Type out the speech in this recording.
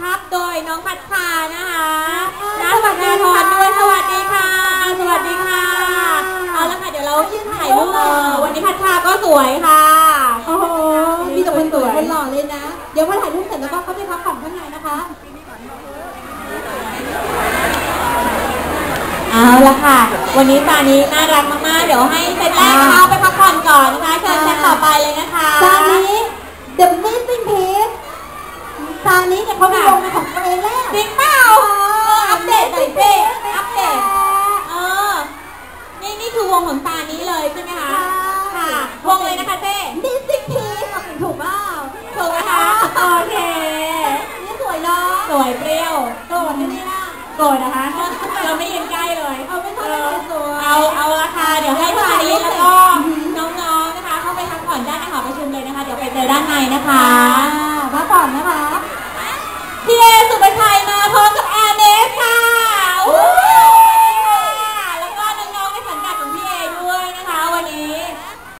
ทับโดยน้องพัดพานะคะน้าสวัสดีทอนด้วยสวัสดีค่ะ สวัสดีค่ะ เอาละค่ะเดี๋ยวเราถ่ายรูปเออวันนี้พัดพาก็สวยค่ะ โอ้โห มีแต่คนสวยสวยคนหล่อเลยนะ เดี๋ยวพอถ่ายรูปเสร็จแล้วก็เข้าไปพักผ่อนข้างในนะคะ เอาละค่ะ วันนี้ตานี้น่ารักมากๆ เดี๋ยวให้เซตแรกเข้าไปพักผ่อนก่อนนะคะ เชิญเซตต่อไปเลยนะคะจานนี้ The Missing Piece จานนี้ เนี่ยเขามีวงเป็นของตัวเองแล้วจริงเปล่าเอออัปเดตหน่อยสิอัปเดตเออนี่นี่คือวงของตานี้เลยใช่ไหมคะ ค่ะ วงเลยนะคะเจ๊ Missing Piece เอาถูกเปล่าถูกไหมคะโอเค นี่สวยเนาะสวยเปรี้ยวโดดที่นี่นะโกรธนะคะ เราไม่ยืนใกล้เลย เอาไม่ต้องให้สวยเอาเอาราคาเดี๋ยวให้ทานี้แล้วก็น้องๆนะคะเข้าไปพักผ่อนด้านในหอประชุมเลยนะคะ เดี๋ยวไปเจอด้านในนะคะอ่าพักผ่อนนะคะ